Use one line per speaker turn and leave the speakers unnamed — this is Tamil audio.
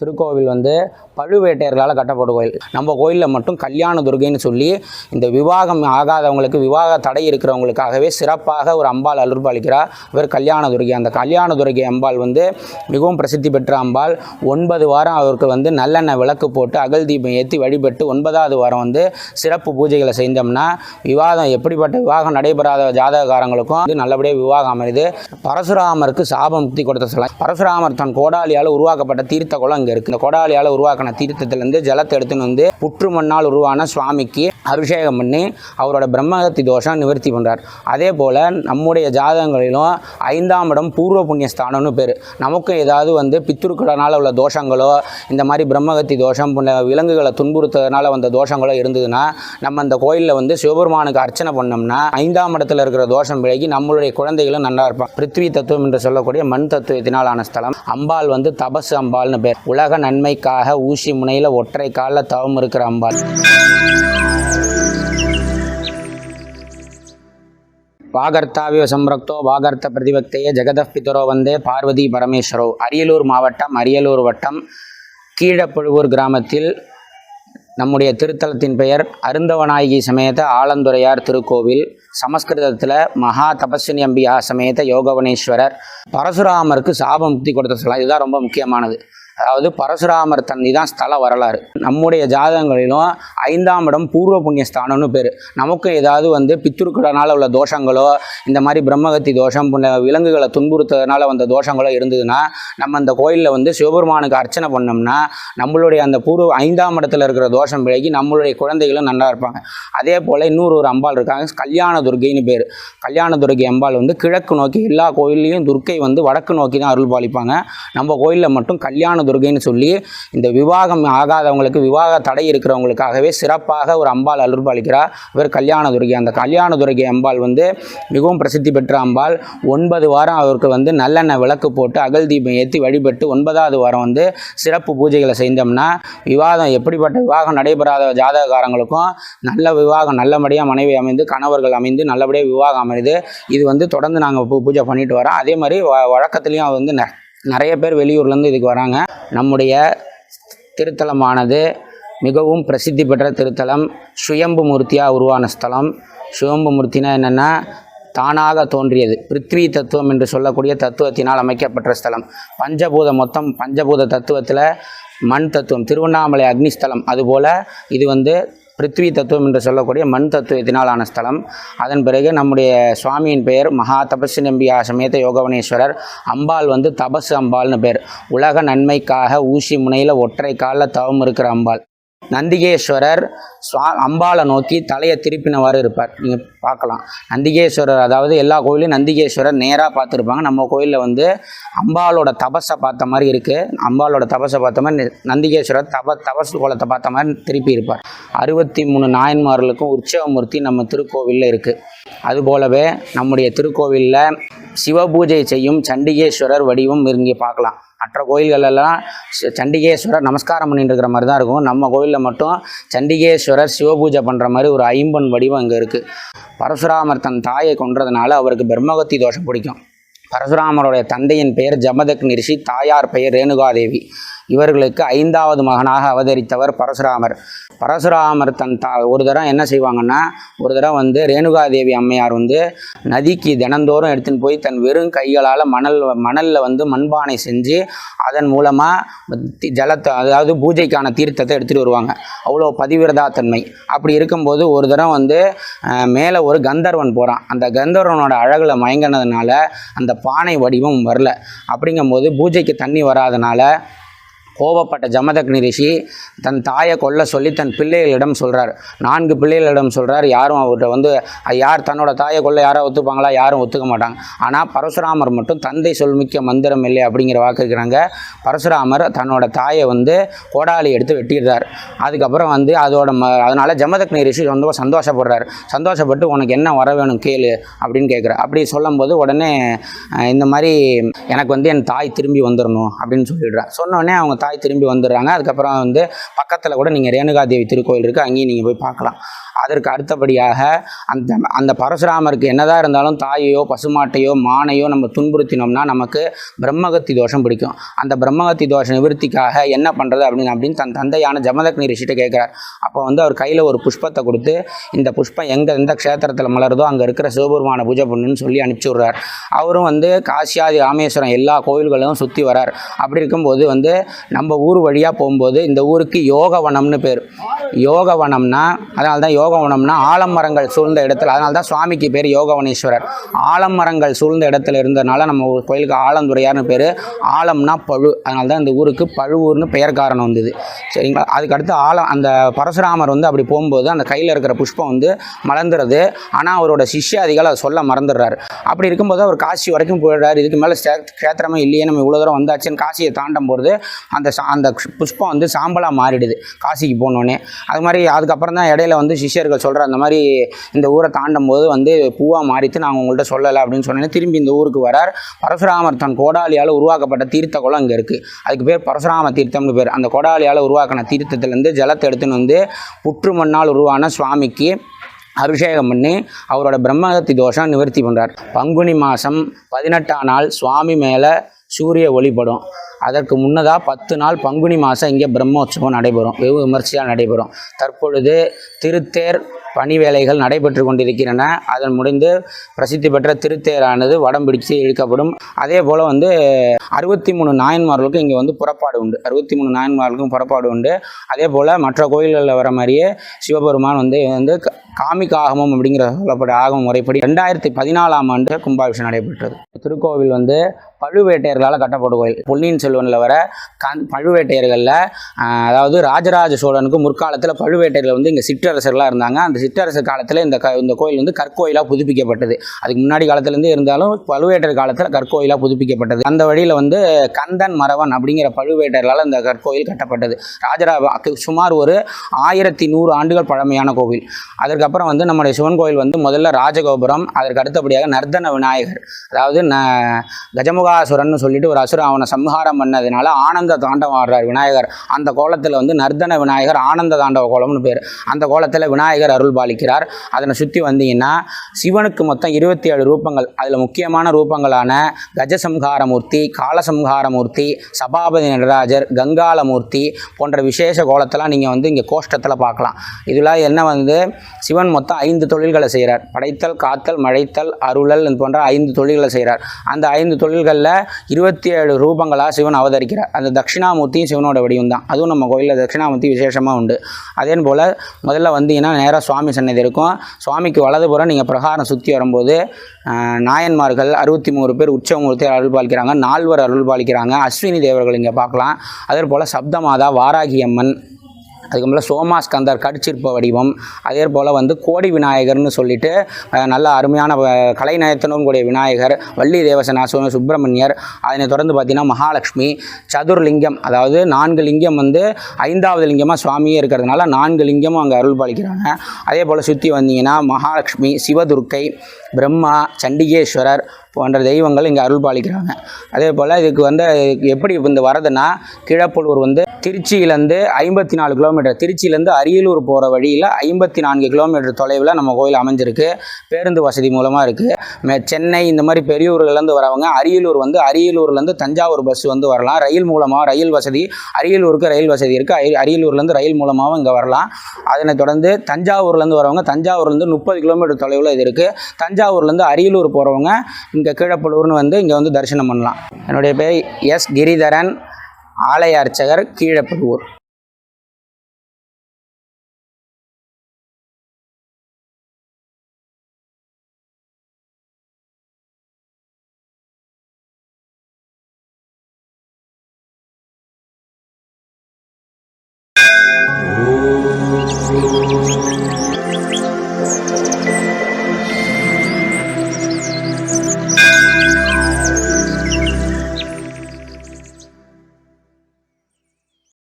திருக்கோவில் வந்து பழுவேட்டையர்களால் கட்டப்பட்ட கோயில் நம்ம கோயிலில் மட்டும் கல்யாண துர்கைன்னு சொல்லி இந்த விவாகம் ஆகாதவங்களுக்கு விவாக தடை இருக்கிறவங்களுக்காகவே சிறப்பாக ஒரு அம்பாள் அலுர்பாளிக்கிறார் இவர் கல்யாண துர்கை. அந்த கல்யாண துர்கை அம்பாள் வந்து மிகவும் பிரசித்தி பெற்ற அம்பாள். ஒன்பது வாரம் அவருக்கு வந்து நல்லெண்ணெய் விளக்கு போட்டு அகல் தீபம் ஏற்றி வழிபட்டு ஒன்பதாவது வாரம் வந்து சிறப்பு பூஜைகளை செஞ்சோம்னா விவாதம் எப்படிப்பட்ட விவாகம் நடைபெறாத ஜாதகக்காரங்களுக்கும் வந்து நல்லபடியாக விவாகம் அமையுது. பரசுராமருக்கு சாபமுக்தி கொடுத்த சொல்லலாம் பரசுராமர் தன் கோடாலியால் உருவாக்கப்பட்ட தீர்த்த குளம் இங்கே இருக்குது இந்த கொடாலியால் உருவாக்கின தீர்த்தத்திலேருந்து ஜலத்தை எடுத்துன்னு வந்து புற்று மண்ணால் உருவான சுவாமிக்கு அபிஷேகம் பண்ணி அவரோட பிரம்மகத்தி தோஷம் நிவர்த்தி பண்ணுறார் அதே போல் நம்முடைய ஜாதகங்களிலும் ஐந்தாம் இடம் பூர்வ புண்ணிய ஸ்தானம்னு பேர். நமக்கும் ஏதாவது வந்து பித்ருக்கடனால் உள்ள தோஷங்களோ இந்த மாதிரி பிரம்மகத்தி தோஷம் போன்ற விலங்குகளை துன்புறுத்ததுனால வந்த தோஷங்களோ இருந்ததுன்னா நம்ம அந்த கோயிலில் வந்து சிவபெருமானுக்கு அர்ச்சனை பண்ணோம்னா ஐந்தாம் இடத்துல இருக்கிற தோஷம் விலகி நம்மளுடைய குழந்தைகளும் நல்லா இருப்பான் பிருத்வி தத்துவம் என்று சொல்லக்கூடிய மண் தத்துவத்தினால் ஆன ஸ்தலம் அம்பாள் வந்து தபஸ் அம்பாள்னு பேர். உலக நன்மைக்காக ஊசி முனையில் ஒற்றை காலில் தவம் இருக்கிற அம்பாள். வாகர்த்தாவிய சம்ரக்தோ வாகர்த்த பிரதிபக்தையே ஜெகதப் பிதரோ வந்தே பார்வதி பரமேஸ்வரோ. அரியலூர் மாவட்டம் அரியலூர் வட்டம் கீழப்பழுவூர் கிராமத்தில் நம்முடைய திருத்தலத்தின் பெயர் அருந்தவநாயகி சமேத ஆலந்துரையார் திருக்கோவில். சமஸ்கிருதத்தில் மகா தபஸ்வினி அம்பியா சமேத யோகவனேஸ்வரர். பரசுராமருக்கு சாபமுக்தி கொடுத்த சொல்லலாம் இதுதான் ரொம்ப முக்கியமானது. அதாவது பரசுராமர் தண்ணி தான் ஸ்தல வரலாறு. நம்முடைய ஜாதகங்களிலும் ஐந்தாம் இடம் பூர்வ புண்ணிய ஸ்தானம்னு பேர். நமக்கும் ஏதாவது வந்து பித்துருக்கடனால் உள்ள தோஷங்களோ இந்த மாதிரி பிரம்மகத்தி தோஷம் விலங்குகளை துன்புறுத்ததுனால வந்த தோஷங்களோ இருந்ததுன்னா நம்ம அந்த கோயிலில் வந்து சிவபெருமானுக்கு அர்ச்சனை பண்ணோம்னா நம்மளுடைய அந்த பூர்வ ஐந்தாம் இடத்துல இருக்கிற தோஷம் விலகி நம்மளுடைய குழந்தைகளும் நல்லா இருப்பாங்க. அதே போல் இன்னொரு ஒரு அம்பாள் இருக்காங்க கல்யாண துர்க்கைன்னு பேர். கல்யாண துர்க்கை அம்பாள் வந்து கிழக்கு நோக்கி எல்லா கோயில்லையும் துர்க்கை வந்து வடக்கு நோக்கி தான் அருள் பாலிப்பாங்க. நம்ம கோயிலில் மட்டும் கல்யாண துர்கைன்னு சொல்லி இந்த விவாகம் ஆகாதவங்களுக்கு விவாக தடை இருக்கிறவங்களுக்காகவே சிறப்பாக ஒரு அம்பாள் அருள் அளிக்கிறார் இவர் கல்யாண துர்க்கை அந்த கல்யாண துர்க்கை அம்பாள் வந்து மிகவும் பிரசித்தி பெற்ற அம்பாள். ஒன்பது வாரம் அவருக்கு வந்து நல்லெண்ணெய் விளக்கு போட்டு அகல் தீபம் ஏற்றி வழிபட்டு ஒன்பதாவது வாரம் வந்து சிறப்பு பூஜைகளை செஞ்சோம்னா விவாதம் எப்படிப்பட்ட விவாகம் நடைபெறாத ஜாதகக்காரங்களுக்கும் நல்ல விவாகம் நல்லபடியாக மனைவி அமைந்து கணவர்கள் அமைந்து நல்லபடியாக விவாகம் அமையுது இது வந்து தொடர்ந்து நாங்கள் பூஜை பண்ணிட்டு வரோம். அதே மாதிரி வ வழக்கத்துலேயும் வந்து நிறைய பேர் வெளியூர்லேருந்து இதுக்கு வராங்க. நம்முடைய திருத்தலமானது மிகவும் பிரசித்தி பெற்ற திருத்தலம். சுயம்பு மூர்த்தியாக உருவான ஸ்தலம். சுயம்பு மூர்த்தினா என்னென்னா தானாக தோன்றியது. பிருத்வி தத்துவம் என்று சொல்லக்கூடிய தத்துவத்தினால் அமைக்கப்பட்ட ஸ்தலம். பஞ்சபூத மொத்தம் பஞ்சபூத தத்துவத்தில் மண் தத்துவம். திருவண்ணாமலை அக்னிஸ்தலம் அதுபோல் இது வந்து பிருத்வி தத்துவம் என்று சொல்லக்கூடிய மண் தத்துவத்தினால் ஆன ஸ்தலம். அதன் பிறகு நம்முடைய சுவாமியின் பெயர் மகா தபசு நம்பியா சமேத யோகவனேஸ்வரர். அம்பாள் வந்து தபசு அம்பாள்னு பேர். உலக நன்மைக்காக ஊசி முனையில் ஒற்றை காலில் தவம் இருக்கிற அம்பாள். நந்திகேஸ்வரர் சுவா அம்பாளை நோக்கி தலையை திருப்பினவாறு இருப்பார். நீங்கள் பார்க்கலாம். நந்திகேஸ்வரர் அதாவது எல்லா கோயிலையும் நந்திகேஸ்வரர் நேராக பார்த்துருப்பாங்க. நம்ம கோயிலில் வந்து அம்பாலோட தபஸை பார்த்த மாதிரி இருக்குது அம்பாளோட தபஸை பார்த்த மாதிரி நந்திகேஸ்வரர் தப தபசு கோலத்தை பார்த்த மாதிரி திருப்பி இருப்பார். அறுபத்தி மூணு நாயன்மார்களுக்கும் உற்சவமூர்த்தி நம்ம திருக்கோவிலில் இருக்குது அதுபோலவே நம்முடைய திருக்கோவிலில் சிவபூஜை செய்யும் சண்டிகேஸ்வரர் வடிவம் இங்கே பார்க்கலாம். மற்ற கோயில்களெல்லாம் சண்டிகேஸ்வரர் நமஸ்காரம் பண்ணிட்டு இருக்கிற மாதிரி தான் இருக்கும். நம்ம கோயிலில் மட்டும் சண்டிகேஸ்வரர் சிவபூஜை பண்ணுற மாதிரி ஒரு ஐம்பன் வடிவம் இங்கே இருக்குது பரசுராமர் தன் தாயை கொன்றதுனால அவருக்கு பிரம்மகத்தி தோஷம் பிடிக்கும். பரசுராமருடைய தந்தையின் பெயர் ஜமதக் நிரிஷி தாயார் பெயர் ரேணுகாதேவி. இவர்களுக்கு ஐந்தாவது மகனாக அவதரித்தவர் பரசுராமர். பரசுராமர் தன் தா ஒரு தடவை என்ன செய்வாங்கன்னா ஒரு தடவை வந்து ரேணுகாதேவி அம்மையார் வந்து நதிக்கு தினந்தோறும் எடுத்துன்னு போய் தன் வெறும் கைகளால் மணல் மணலில் வந்து மண்பானை செஞ்சு அதன் மூலமாக ஜலத்தை அதாவது பூஜைக்கான தீர்த்தத்தை எடுத்துகிட்டு வருவாங்க. அவ்வளோ பதிவிரதா தன்மை அப்படி இருக்கும்போது ஒரு தடவை வந்து மேலே ஒரு கந்தர்வன் போகிறான் அந்த கந்தர்வனோட அழகில் மயங்கினதுனால அந்த பானை வடிவம் வரல. அப்படிங்கும்போது பூஜைக்கு தண்ணி வராதனால கோபப்பட்ட ஜமதக்னி ரிஷி தன் தாயை கொல்ல சொல்லி தன் பிள்ளைகளிடம் சொல்கிறார் நான்கு பிள்ளைகளிடம் சொல்கிறார் யாரும் அவர்கிட்ட வந்து யார் தன்னோட தாயை கொல்ல யாரும் ஒத்துப்பாங்களா? யாரும் ஒத்துக்க மாட்டாங்க. ஆனால் பரசுராமர் மட்டும் தந்தை சொல்மிக்க மந்திரம் இல்லை அப்படிங்கிற வாக்குக்கிறாங்க பரசுராமர் தன்னோட தாயை வந்து கோடாலி எடுத்து வெட்டிடுறார். அதுக்கப்புறம் வந்து அதோட ம அதனால் ஜமதக்னி ரிஷி ரொம்ப சந்தோஷப்படுறாரு. சந்தோஷப்பட்டு உனக்கு என்ன வர வேணும் கேளு அப்படின்னு கேட்குறார். அப்படி சொல்லும்போது உடனே இந்த மாதிரி எனக்கு வந்து என் தாய் திரும்பி வந்துடணும் அப்படின்னு சொல்லிடுறா சொன்னோடனே அவங்க தாய் திரும்பி வந்துடுறாங்க. அதுக்கப்புறம் வந்து பக்கத்தில் கூட நீங்கள் ரேணுகாதேவி திருக்கோயில் இருக்குது அங்கேயும் நீங்கள் போய் பார்க்கலாம். அதற்கு அடுத்தபடியாக அந்த அந்த பரசுராமருக்கு என்னதான் இருந்தாலும் தாயையோ பசுமாட்டையோ மானையோ நம்ம துன்புறுத்தினோம்னா நமக்கு பிரம்மகத்தி தோஷம் பிடிக்கும். அந்த பிரம்மகத்தி தோஷ நிவர்த்திக்காக என்ன பண்ணுறது அப்படின்னு அப்படின்னு தன் தந்தையான ஜமதக்னி ரிஷிட்ட கேட்குறார். அப்போ வந்து அவர் கையில் ஒரு புஷ்பத்தை கொடுத்து இந்த புஷ்பம் எங்கே எந்த க்ஷேத்திரத்தில் மலருதோ அங்கே இருக்கிற சிவபெருமான பூஜை பண்ணுன்னு சொல்லி அனுப்பிச்சி விட்றார். அவரும் வந்து காசியாதி ராமேஸ்வரம் எல்லா கோயில்களும் சுற்றி வரார். அப்படி இருக்கும்போது வந்து நம்ம ஊர் வழியாக போகும்போது இந்த ஊருக்கு யோகவனம்னு பேர். யோகவனம்னா அதனால தான் யோகவனம்னா ஆலமரங்கள் சூழ்ந்த இடத்துல அதனால தான் சுவாமிக்கு பேர் யோகவனேஸ்வரர். ஆலமரங்கள் சூழ்ந்த இடத்துல இருந்ததுனால நம்ம கோயிலுக்கு ஆலந்துறையார்னு பேர். ஆலம்னா பழு அதனால தான் இந்த ஊருக்கு பழுவூர்னு பெயர் காரணம் வந்தது. சரிங்களா? அதுக்கடுத்து ஆலம் அந்த பரசுராமர் வந்து அப்படி போகும்போது அந்த கையில் இருக்கிற புஷ்பம் வந்து மலர்ந்துறது ஆனால் அவரோட சிஷ்யாதிகள் அதை சொல்ல மறந்துடுறாரு. அப்படி இருக்கும்போது அவர் காசி வரைக்கும் போயிடுறாரு. இதுக்கு மேலே கஷேத்திரமே இல்லையே நம்ம இவ்வளோ தூரம் வந்தாச்சுன்னு காசியை தாண்டும் போது அந்த சா- அந்த புஷ்பம் வந்து சாம்பலாக மாறிடுது காசிக்கு போனோடனே அது மாதிரி அதுக்கப்புறம் தான் இடையில வந்து சிஷ்யர்கள் சொல்கிற அந்த மாதிரி இந்த ஊரை தாண்டும் போது வந்து பூவாக மாறித்து நாங்கள் உங்கள்கிட்ட சொல்லலை அப்படின்னு சொன்னேன் திரும்பி இந்த ஊருக்கு வரார். பரசுராமர் தன் கோடாலியால் உருவாக்கப்பட்ட தீர்த்த குளம் இங்கே இருக்குது அதுக்கு பேர் பரசுராம தீர்த்தம்னு பேர். அந்த கோடாலியால் உருவாக்கின தீர்த்தத்துலேருந்து ஜலத்தை எடுத்துன்னு வந்து புற்று மண்ணால் உருவான சுவாமிக்கு அபிஷேகம் பண்ணி அவரோட பிரம்மகத்தி தோஷம் நிவர்த்தி பண்ணுறார் பங்குனி மாதம் பதினெட்டாம் நாள் சுவாமி மேலே சூரிய ஒளிப்படும் அதற்கு முன்னதாக பத்து நாள் பங்குனி மாதம் இங்கே பிரம்மோற்சவம் நடைபெறும். வெகு விமர்சையாக நடைபெறும். தற்பொழுது திருத்தேர் பணி வேலைகள் நடைபெற்று கொண்டிருக்கின்றன. அதன் முடிந்து பிரசித்தி பெற்ற திருத்தேரானது வடம் பிடித்து இழுக்கப்படும். அதே போல் வந்து அறுபத்தி மூணு நாயன்மார்களுக்கும் இங்கே வந்து புறப்பாடு உண்டு. அறுபத்தி மூணு நாயன்மார்களுக்கும் புறப்பாடு உண்டு. அதே போல் மற்ற கோயில்களில் வர மாதிரியே சிவபெருமான் வந்து வந்து க- காமிக் ஆகமம் அப்படிங்கிற சொல்லப்பட்ட ஆகம முறைப்படி ரெண்டாயிரத்தி பதினாலாம் ஆண்டு கும்பாபிஷேகம் நடைபெற்றது. திருக்கோவில் வந்து பழுவேட்டையர்களால் கட்டப்பட்ட கோயில் பொன்னியின் செல்வனில் வர கண் பழுவேட்டையர்களில் அதாவது ராஜராஜ சோழனுக்கு முற்காலத்தில் பழுவேட்டையர்கள் வந்து இங்கே சிற்றரசர்களாக இருந்தாங்க. அந்த சிற்றரசர் காலத்தில் இந்த க இந்த கோயில் வந்து கற்கோயிலாக புதுப்பிக்கப்பட்டது. அதுக்கு முன்னாடி காலத்துலேருந்து இருந்தாலும் பழுவேட்டர் காலத்தில் கற்கோயிலாக புதுப்பிக்கப்பட்டது. அந்த வழியில் வந்து கந்தன் மறவன் அப்படிங்கிற பழுவேட்டையர்களால் இந்த கற்கோயில் கட்டப்பட்டது. ராஜரா சுமார் ஒரு ஆயிரத்தி நூறு ஆண்டுகள் பழமையான கோவில். அதற்கு அதுக்கப்புறம் வந்து நம்முடைய சிவன் கோயில் வந்து முதல்ல ராஜகோபுரம் அதற்கு அடுத்தபடியாக நர்தன விநாயகர். அதாவது ந கஜமுகாசுரன் சொல்லிட்டு ஒரு அசுர அவனை சம்ஹாரம் பண்ணதுனால ஆனந்த தாண்டவம் ஆடுறார் விநாயகர். அந்த கோலத்தில் வந்து நர்தன விநாயகர் ஆனந்த தாண்டவ கோலம்னு பேர். அந்த கோலத்தில் விநாயகர் அருள் பாலிக்கிறார். அதனை சுற்றி வந்தீங்கன்னா சிவனுக்கு மொத்தம் இருபத்தி ஏழு ரூபங்கள். அதில் முக்கியமான ரூபங்களான கஜசம்ஹாரமூர்த்தி காலசம்ஹாரமூர்த்தி சபாபதி நடராஜர் கங்காலமூர்த்தி போன்ற விசேஷ கோலத்தெல்லாம் நீங்கள் வந்து இங்கே கோஷ்டத்தில் பார்க்கலாம். இதில் என்ன வந்து சிவன் மொத்தம் ஐந்து தொழில்களை செய்கிறார். படைத்தல் காத்தல் மழைத்தல் அருளல் போன்ற ஐந்து தொழில்களை செய்கிறார். அந்த ஐந்து தொழில்களில் இருபத்தி ஏழு ரூபங்களாக சிவன் அவதரிக்கிறார். அந்த தட்சிணாமூர்த்தியும் சிவனோட வடிவம் தான். அதுவும் நம்ம கோயிலில் தட்சிணாமூர்த்தி விசேஷமாக உண்டு. அதே போல் முதல்ல வந்தீங்கன்னா நேராக சுவாமி சன்னதி இருக்கும். சுவாமிக்கு வலதுபுறம் நீங்கள் பிரகாரம் சுற்றி வரும்போது நாயன்மார்கள் அறுபத்தி மூணு பேர் உற்சவமூர்த்தி அருள் பாலிக்கிறாங்க. நால்வர் அருள் பாலிக்கிறாங்க. அஸ்வினி தேவர்கள் இங்கே பார்க்கலாம். அதே போல் சப்தமாதா வாராகி அம்மன் அதுக்கு மேலே சோமாஸ்கந்தர் கடிச்சிற்ப வடிவம் அதே போல் வந்து கோடி விநாயகர்னு சொல்லிட்டு நல்ல அருமையான கலைநயத்தினும் கூடிய விநாயகர் வள்ளி தேவசனாசுவன் சுப்பிரமணியர் அதனை தொடர்ந்து பார்த்தீங்கன்னா மகாலட்சுமி சதுர்லிங்கம் அதாவது நான்கு லிங்கம் வந்து ஐந்தாவது லிங்கமாக சுவாமியே இருக்கிறதுனால நான்கு லிங்கமும் அங்கே அருள் பாலிக்கிறாங்க அதே போல் சுற்றி வந்தீங்கன்னா மகாலட்சுமி சிவதுர்க்கை பிரம்மா சண்டிகேஸ்வரர் போன்ற தெய்வங்கள் இங்கே அருள் பாலிக்கிறாங்க அதே போல் இதுக்கு வந்து எப்படி இந்த வரதுன்னா கிழப்பலூர் வந்து திருச்சியிலேருந்து ஐம்பத்தி நாலு கிலோமீட்டர் திருச்சியிலேருந்து அரியலூர் போகிற வழியில் ஐம்பத்தி நான்கு கிலோமீட்டர் தொலைவில் நம்ம கோயில் அமைஞ்சிருக்கு. பேருந்து வசதி மூலமாக இருக்குது சென்னை இந்த மாதிரி பெரியூர்லேருந்து வரவங்க அரியலூர் வந்து அரியலூர்லேருந்து தஞ்சாவூர் பஸ் வந்து வரலாம். ரயில் மூலமாக ரயில் வசதி அரியலூருக்கு ரயில் வசதி இருக்குது அரியலூர்லேருந்து ரயில் மூலமாகவும் இங்கே வரலாம். அதனை தொடர்ந்து தஞ்சாவூர்லேருந்து வரவங்க தஞ்சாவூர்லேருந்து முப்பது கிலோமீட்டர் தொலைவில் இது இருக்குது தஞ்சாவூர்லேருந்து அரியலூர் போகிறவங்க இங்கே கீழப்பலூர்னு வந்து இங்கே வந்து தரிசனம் பண்ணலாம் என்னுடைய பேர் எஸ் கிரிதரன் ஆலய அர்ச்சகர் கீழப்பலூர் Thank you.